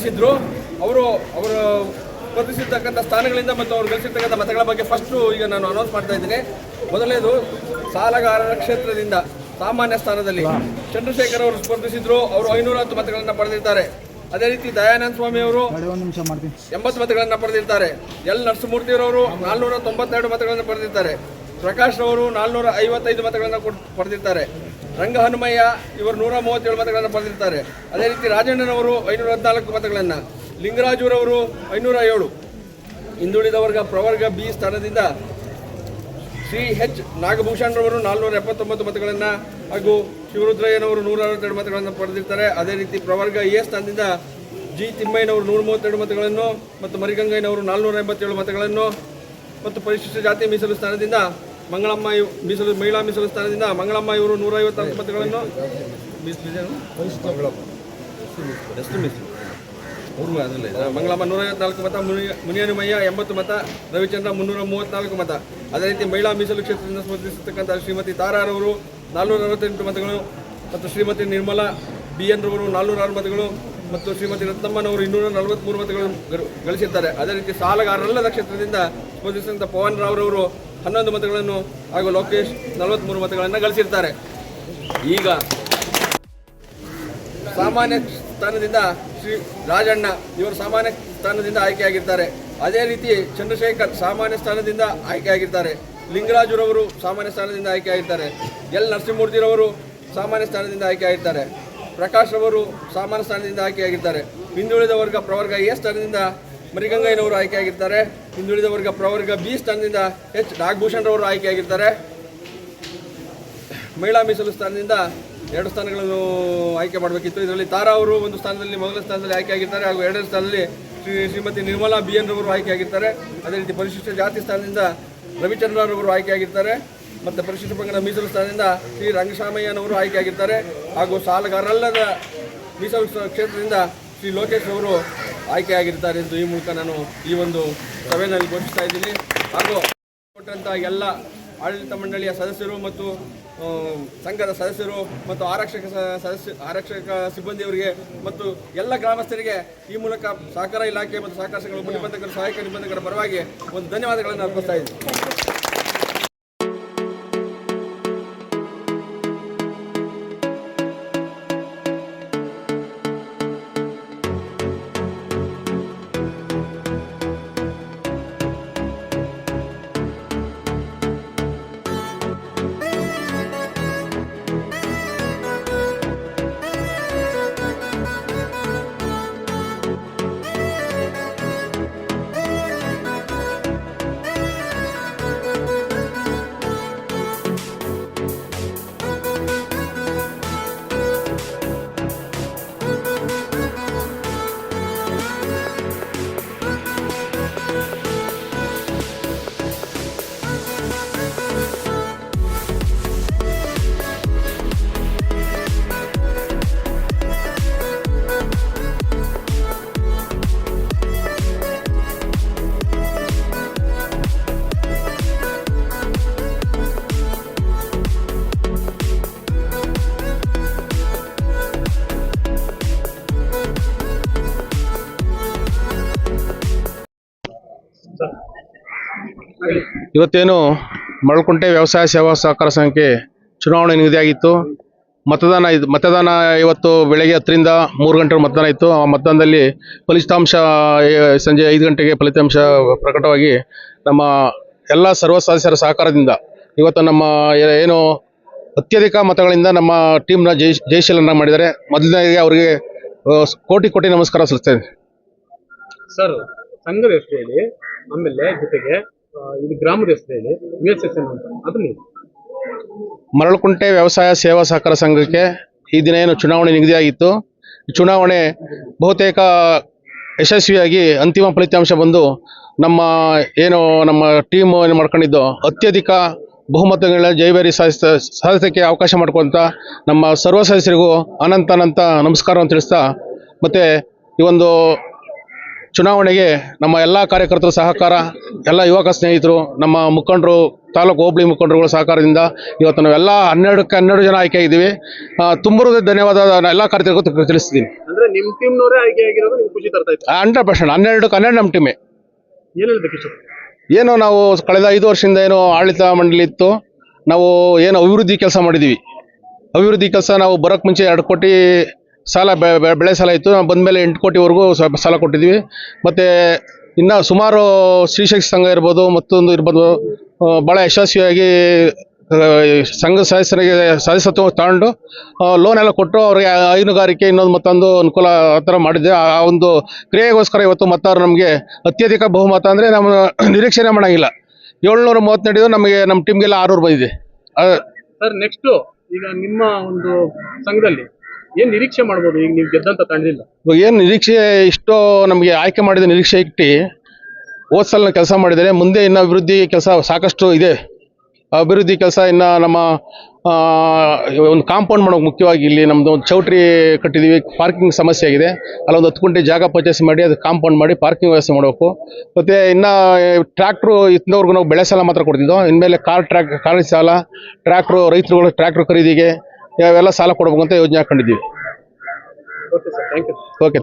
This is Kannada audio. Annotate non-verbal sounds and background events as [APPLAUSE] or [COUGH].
ಸ್ಪರ್ಧಿಸಿದ್ರು ಅವರು ಅವರು ಸ್ಪರ್ಧಿಸಿರ್ತಕ್ಕಂಥ ಸ್ಥಾನಗಳಿಂದ ಮತ್ತು ಅವರು ಗಳಿಸಿರ್ತಕ್ಕಂಥ ಮತಗಳ ಬಗ್ಗೆ ಫಸ್ಟು ಈಗ ನಾನು ಅನೌನ್ಸ್ ಮಾಡ್ತಾ ಇದ್ದೀನಿ. ಮೊದಲನೇದು ಸಾಲಗಾರರ ಕ್ಷೇತ್ರದಿಂದ ಸಾಮಾನ್ಯ ಸ್ಥಾನದಲ್ಲಿ ಚಂದ್ರಶೇಖರ್ ಅವರು ಸ್ಪರ್ಧಿಸಿದ್ರು. ಅವರು ಐನೂರ ಹತ್ತು ಮತಗಳನ್ನು ಪಡೆದಿರ್ತಾರೆ. ಅದೇ ರೀತಿ ದಯಾನಂದ ಸ್ವಾಮಿ ಅವರು ಎಂಬತ್ತು ಮತಗಳನ್ನು ಪಡೆದಿರ್ತಾರೆ. ಎಲ್ ನರಸಿಂಹಮೂರ್ತಿಯವರು ನಾಲ್ನೂರ ತೊಂಬತ್ತೆರಡು ಮತಗಳನ್ನು ಪಡೆದಿರ್ತಾರೆ. ಪ್ರಕಾಶ್ ಅವರು ನಾಲ್ನೂರ ಐವತ್ತೈದು ಮತಗಳನ್ನು ಪಡೆದಿರ್ತಾರೆ. ರಂಗ ಹನುಮಯ್ಯ ಇವರು ನೂರ ಮೂವತ್ತೇಳು ಮತಗಳನ್ನು ಪಡೆದಿರ್ತಾರೆ. ಅದೇ ರೀತಿ ರಾಜಣ್ಣನವರು ಐನೂರ ಹದಿನಾಲ್ಕು ಮತಗಳನ್ನು, ಲಿಂಗರಾಜುರವರು ಐನೂರ ಏಳು. ಹಿಂದುಳಿದ ವರ್ಗ ಪ್ರವರ್ಗ ಬಿ ಸ್ಥಾನದಿಂದ ಶ್ರೀ ಎಚ್ ನಾಗಭೂಷಣರವರು ನಾಲ್ನೂರ ಎಪ್ಪತ್ತೊಂಬತ್ತು ಮತಗಳನ್ನು ಹಾಗೂ ಶಿವರುದ್ರಯ್ಯನವರು ನೂರ ಅರವತ್ತೆರಡು ಮತಗಳನ್ನು ಪಡೆದಿರ್ತಾರೆ. ಅದೇ ರೀತಿ ಪ್ರವರ್ಗ ಎ ಸ್ಥಾನದಿಂದ ಜಿ ತಿಮ್ಮಯ್ಯನವರು ನೂರ ಮೂವತ್ತೆರಡು ಮತಗಳನ್ನು ಮತ್ತು ಮರಿಗಂಗಯ್ಯನವರು ನಾಲ್ನೂರ ಎಂಬತ್ತೇಳು ಮತಗಳನ್ನು ಮತ್ತು ಪರಿಶಿಷ್ಟ ಜಾತಿ ಮೀಸಲು ಸ್ಥಾನದಿಂದ ಮಂಗಳಮ್ಮ ಮೀಸಲು ಮಹಿಳಾ ಮೀಸಲು ಸ್ಥಾನದಿಂದ ಮಂಗಳಮ್ಮ ಇವರು ನೂರ ಐವತ್ತಾರು ಮತಗಳನ್ನು. ಎಷ್ಟು ಮೀಸಲು? ಮಂಗಳಮ್ಮ ನೂರ ಐವತ್ನಾಲ್ಕು ಮತ, ಮುನಿ ಮುನಿಯನುಮಯ್ಯ ಎಂಬತ್ತು ಮತ, ರವಿಚಂದ್ರ ಮುನ್ನೂರ ಮೂವತ್ನಾಲ್ಕು ಮತ. ಅದೇ ರೀತಿ ಮಹಿಳಾ ಮೀಸಲು ಕ್ಷೇತ್ರದಿಂದ ಸ್ಪರ್ಧಿಸತಕ್ಕಂಥ ಶ್ರೀಮತಿ ತಾರಾರವರು ನಾಲ್ನೂರ ಅರವತ್ತೆಂಟು ಮತಗಳು ಮತ್ತು ಶ್ರೀಮತಿ ನಿರ್ಮಲಾ ಬಿ ಎನ್ ರವರು ನಾಲ್ನೂರ ಆರು ಮತಗಳು ಮತ್ತು ಶ್ರೀಮತಿ ರತ್ನಮ್ಮನವರು ಇನ್ನೂರ ನಲವತ್ತ್ಮೂರು ಮತಗಳನ್ನು ಗಳಿಸಿದ್ದಾರೆ. ಅದೇ ರೀತಿ ಸಾಲಗಾರರಲ್ಲದ ಕ್ಷೇತ್ರದಿಂದ ಸ್ಪರ್ಧಿಸಿದಂಥ ಪವನ್ ರಾವ್ರವರು ಹನ್ನೊಂದು ಮತಗಳನ್ನು ಹಾಗೂ ಲೋಕೇಶ್ ನಲವತ್ತ್ಮೂರು ಮತಗಳನ್ನು ಗಳಿಸಿರ್ತಾರೆ. ಈಗ ಸಾಮಾನ್ಯ ಸ್ಥಾನದಿಂದ ಶ್ರೀ ರಾಜಣ್ಣ ಇವರು ಸಾಮಾನ್ಯ ಸ್ಥಾನದಿಂದ ಆಯ್ಕೆಯಾಗಿರ್ತಾರೆ. ಅದೇ ರೀತಿ ಚಂದ್ರಶೇಖರ್ ಸಾಮಾನ್ಯ ಸ್ಥಾನದಿಂದ ಆಯ್ಕೆಯಾಗಿರ್ತಾರೆ. ಲಿಂಗರಾಜುರವರು ಸಾಮಾನ್ಯ ಸ್ಥಾನದಿಂದ ಆಯ್ಕೆಯಾಗಿರ್ತಾರೆ. ಎಲ್ ನರಸಿಂಹಮೂರ್ತಿರವರು ಸಾಮಾನ್ಯ ಸ್ಥಾನದಿಂದ ಆಯ್ಕೆಯಾಗಿರ್ತಾರೆ. ಪ್ರಕಾಶ್ ರವರು ಸಾಮಾನ್ಯ ಸ್ಥಾನದಿಂದ ಆಯ್ಕೆಯಾಗಿರ್ತಾರೆ. ಹಿಂದುಳಿದ ವರ್ಗ ಪ್ರವರ್ಗ ಎ ಸ್ಥಾನದಿಂದ ಮರಿಗಂಗಯ್ಯನವರು ಆಯ್ಕೆಯಾಗಿರ್ತಾರೆ. ಹಿಂದುಳಿದ ವರ್ಗ ಪ್ರವರ್ಗ, ಬಿ ಸ್ಥಾನದಿಂದ ಎಚ್. ನಾಗಭೂಷಣ್ ರವರು ಆಯ್ಕೆಯಾಗಿರ್ತಾರೆ. ಮಹಿಳಾ ಮೀಸಲು ಸ್ಥಾನದಿಂದ ಎರಡು ಸ್ಥಾನಗಳನ್ನು ಆಯ್ಕೆ ಮಾಡಬೇಕಿತ್ತು. ಇದರಲ್ಲಿ ತಾರಾ ಅವರು ಒಂದು ಸ್ಥಾನದಲ್ಲಿ, ಮೊದಲ ಸ್ಥಾನದಲ್ಲಿ ಆಯ್ಕೆ ಆಗಿರ್ತಾರೆ ಹಾಗೂ ಎರಡನೇ ಸ್ಥಾನದಲ್ಲಿ ಶ್ರೀ ಶ್ರೀಮತಿ ನಿರ್ಮಲಾ ಬಿ ಎನ್ ರವರು ಆಯ್ಕೆ ಆಗಿರ್ತಾರೆ ಅದೇ ರೀತಿ ಪರಿಶಿಷ್ಟ ಜಾತಿ ಸ್ಥಾನದಿಂದ ರವಿಚಂದ್ರರವರು ರವರು ಆಗಿರ್ತಾರೆ ಮತ್ತು ಪರಿಶಿಷ್ಟ ಪಂಗಡ ಮೀಸಲು ಸ್ಥಾನದಿಂದ ಶ್ರೀ ರಂಗಶಾಮಯ್ಯನವರು ಆಯ್ಕೆ ಆಗಿರ್ತಾರೆ ಹಾಗೂ ಸಾಲಗಾರಲ್ಲದ ಮೀಸಲು ಕ್ಷೇತ್ರದಿಂದ ಶ್ರೀ ಲೋಕೇಶ್ ಅವರು ಆಯ್ಕೆಯಾಗಿರ್ತಾರೆ ಎಂದು ಈ ಮೂಲಕ ನಾನು ಈ ಒಂದು ಸಭೆಯಲ್ಲಿ ಘೋಷಿಸ್ತಾ ಇದ್ದೀನಿ. ಹಾಗೂ ಕೊಟ್ಟಂಥ ಎಲ್ಲ ಆಡಳಿತ ಮಂಡಳಿಯ ಸದಸ್ಯರು ಮತ್ತು ಸಂಘದ ಸದಸ್ಯರು ಮತ್ತು ಆರಕ್ಷಕ ಸದಸ್ಯ, ಆರಕ್ಷಕ ಸಿಬ್ಬಂದಿಯವರಿಗೆ ಮತ್ತು ಎಲ್ಲ ಗ್ರಾಮಸ್ಥರಿಗೆ ಈ ಮೂಲಕ ಸಹಕಾರ ಇಲಾಖೆ ಮತ್ತು ಸಹಕಾರ ಸಂಘಗಳ ನಿಬಂಧಕರು ಸಹಾಯಕ ನಿಬಂಧಕರ ಪರವಾಗಿ ಒಂದು ಧನ್ಯವಾದಗಳನ್ನು ಅರ್ಪಿಸ್ತಾ ಇದ್ದೀನಿ. ಇವತ್ತೇನು ಮಳಕುಂಟೆ ವ್ಯವಸಾಯ ಸೇವಾ ಸಹಕಾರ ಸಂಘಕ್ಕೆ ಚುನಾವಣೆ ನಿಗದಿಯಾಗಿತ್ತು ಮತದಾನ ಇದು, ಮತದಾನ ಇವತ್ತು ಬೆಳಗ್ಗೆ ಹತ್ತರಿಂದ ಮೂರು ಗಂಟೆ ಮತದಾನ ಇತ್ತು. ಆ ಮತದಾನದಲ್ಲಿ ಫಲಿತಾಂಶ ಸಂಜೆ ಐದು ಗಂಟೆಗೆ ಫಲಿತಾಂಶ ಪ್ರಕಟವಾಗಿ ನಮ್ಮ ಎಲ್ಲ ಸರ್ವ ಸದಸ್ಯರ ಸಹಕಾರದಿಂದ ಇವತ್ತು ನಮ್ಮ ಏನು ಅತ್ಯಧಿಕ ಮತಗಳಿಂದ ನಮ್ಮ ಟೀಮ್ನ ಜಯ ಜಯಶೀಲನ ಮಾಡಿದ್ದಾರೆ. ಮೊದಲನೇಗೆ ಅವರಿಗೆ ಕೋಟಿ ಕೋಟಿ ನಮಸ್ಕಾರ ಸಲ್ಲಿಸ್ತೇನೆ ಸರ್, ಸಂಘದ ಆಮೇಲೆ ಜೊತೆಗೆ ಇದು ಗ್ರಾಮದ ಹೆಸರು ಹೇಳಿ ಎಸ್ ಎಸ್ ಎನ್ ಅಂತ ಅದನ್ನ ಹೇಳಿ. ಮರಳುಕುಂಟೆ ವ್ಯವಸಾಯ ಸೇವಾ ಸಹಕಾರ ಸಂಘಕ್ಕೆ ಈ ದಿನ ಏನು ಚುನಾವಣೆ ನಿಗದಿಯಾಗಿತ್ತು ಚುನಾವಣೆ ಬಹುತೇಕ ಯಶಸ್ವಿಯಾಗಿ ಅಂತಿಮ ಫಲಿತಾಂಶ ಬಂದು ನಮ್ಮ ಏನು ನಮ್ಮ ಟೀಮ್ ಏನು ಮಾಡ್ಕೊಂಡಿದ್ದು, ಅತ್ಯಧಿಕ ಬಹುಮತಗಳ ಜೈಬೇರಿ ಸಾಧಿಸ ಸಾಧಿಸೋಕ್ಕೆ ಅವಕಾಶ ಮಾಡ್ಕೊಂತ ನಮ್ಮ ಸರ್ವ ಸದಸ್ಯರಿಗೂ ಅನಂತ ಅನಂತ ನಮಸ್ಕಾರವನ್ನು ತಿಳಿಸ್ತಾ, ಮತ್ತು ಈ ಒಂದು ಚುನಾವಣೆಗೆ ನಮ್ಮ ಎಲ್ಲ ಕಾರ್ಯಕರ್ತರ ಸಹಕಾರ ಎಲ್ಲ ಯುವಕ ಸ್ನೇಹಿತರು ನಮ್ಮ ಮುಖಂಡರು ತಾಲೂಕು ಹೋಬಳಿ ಮುಖಂಡರುಗಳ ಸಹಕಾರದಿಂದ ಇವತ್ತು ನಾವೆಲ್ಲ ಹನ್ನೆರಡಕ್ಕೆ ಹನ್ನೆರಡು ಜನ ಆಯ್ಕೆ ಆಗಿದ್ದೀವಿ. ತುಂಬರು ಧನ್ಯವಾದ ನಾನು ಎಲ್ಲ ಕಾರ್ಯಕರ್ತರು ತಿಳಿಸ್ತೀನಿ. Hundred percent. ಹನ್ನೆರಡಕ್ಕೆ ಹನ್ನೆರಡು ನಮ್ಮ ಟೀಮೇ ಏನು ನಾವು ಕಳೆದ ಐದು ವರ್ಷದಿಂದ ಏನು ಆಡಳಿತ ಮಂಡಳಿ ಇತ್ತು. ನಾವು ಏನು ಅಭಿವೃದ್ಧಿ ಕೆಲಸ ಮಾಡಿದ್ದೀವಿ. ಅಭಿವೃದ್ಧಿ ಕೆಲಸ ನಾವು ಬರೋಕ್ಕೆ ಮುಂಚೆ ಎರಡು ಕೋಟಿ ಸಾಲ ಬೆಳೆ ಸಾಲ ಇತ್ತು. ನಾವು ಬಂದಮೇಲೆ ಎಂಟು ಕೋಟಿವರೆಗೂ ಸಾಲ ಕೊಟ್ಟಿದ್ದೀವಿ ಮತ್ತು ಇನ್ನು ಸುಮಾರು ಶ್ರೀಶಕ್ತಿ ಸಂಘ ಇರ್ಬೋದು, ಮತ್ತೊಂದು ಇರ್ಬೋದು ಭಾಳ ಯಶಸ್ವಿಯಾಗಿ ಸಂಘ ಸದಸ್ಯರಿಗೆ ಸದಸ್ಯತ್ವ ತಗೊಂಡು ಲೋನ್ ಎಲ್ಲ ಕೊಟ್ಟು ಅವ್ರಿಗೆ ಹೈನುಗಾರಿಕೆ ಇನ್ನೊಂದು ಮತ್ತೊಂದು ಅನುಕೂಲ ಆ ಥರ ಮಾಡಿದ್ದೆ. ಆ ಒಂದು ಕ್ರಿಯೆಗೋಸ್ಕರ ಇವತ್ತು ಮತ್ತವ್ರು ನಮಗೆ ಅತ್ಯಧಿಕ ಬಹುಮತ ಅಂದರೆ ನಮ್ಮ [COUGHS] ನಿರೀಕ್ಷಣೆ ಮಾಡೋಂಗಿಲ್ಲ. ಏಳ್ನೂರ ಮೂವತ್ತು ನಡೆಯೋದು ನಮಗೆ ನಮ್ಮ ಟೀಮ್ಗೆಲ್ಲ ಆರ್ನೂರು ಬಂದಿದೆ. ಸರ್ ನೆಕ್ಸ್ಟು ಈಗ ನಿಮ್ಮ ಒಂದು ಸಂಘದಲ್ಲಿ ಏನ್ ನಿರೀಕ್ಷೆ ಮಾಡ್ಬೋದು? ಈಗ ನೀವು ಗೆದ್ದಂತ ತಂಡದಿಂದ ಇವಾಗ ಏನು ನಿರೀಕ್ಷೆ ಇಷ್ಟು ನಮಗೆ ಆಯ್ಕೆ ಮಾಡಿದ ನಿರೀಕ್ಷೆ ಇಟ್ಟು ಹೋದ ಸಲ ಕೆಲಸ ಮಾಡಿದರೆ ಮುಂದೆ ಇನ್ನು ಅಭಿವೃದ್ಧಿ ಕೆಲಸ ಸಾಕಷ್ಟು ಇದೆ. ಅಭಿವೃದ್ಧಿ ಕೆಲಸ ಇನ್ನು ನಮ್ಮ ಒಂದು ಕಾಂಪೌಂಡ್ ಮಾಡೋಕೆ ಮುಖ್ಯವಾಗಿ ಇಲ್ಲಿ ನಮ್ಮದು ಒಂದು ಚೌಟ್ರಿ ಕಟ್ಟಿದ್ದೀವಿ. ಪಾರ್ಕಿಂಗ್ ಸಮಸ್ಯೆ ಆಗಿದೆ. ಅಲ್ಲೊಂದು ಹತ್ತು ಗುಂಟೆ ಜಾಗ ಪರ್ಚೇಸ್ ಮಾಡಿ ಅದು ಕಾಂಪೌಂಡ್ ಮಾಡಿ ಪಾರ್ಕಿಂಗ್ ವ್ಯವಸ್ಥೆ ಮಾಡಬೇಕು. ಮತ್ತು ಇನ್ನು ಟ್ರ್ಯಾಕ್ಟ್ರು ಇದ್ದವ್ರಿಗೂ ನಾವು ಬೆಳೆ ಸಾಲ ಮಾತ್ರ ಕೊಡ್ತಿದ್ದೋ. ಇನ್ಮೇಲೆ ಕಾರ್ ಟ್ರ್ಯಾಕ್, ಕಾರ್ ಸಾಲ, ಟ್ರ್ಯಾಕ್ಟ್ರು, ರೈತರುಗಳು ಟ್ರ್ಯಾಕ್ಟ್ರು ಖರೀದಿಗೆ ಇವೆಲ್ಲ ಸಾಲ ಕೊಡ್ಬೇಕು ಅಂತ ಯೋಜನೆ ಹಾಕೊಂಡಿದ್ದೀವಿ. Okay sir thank you okay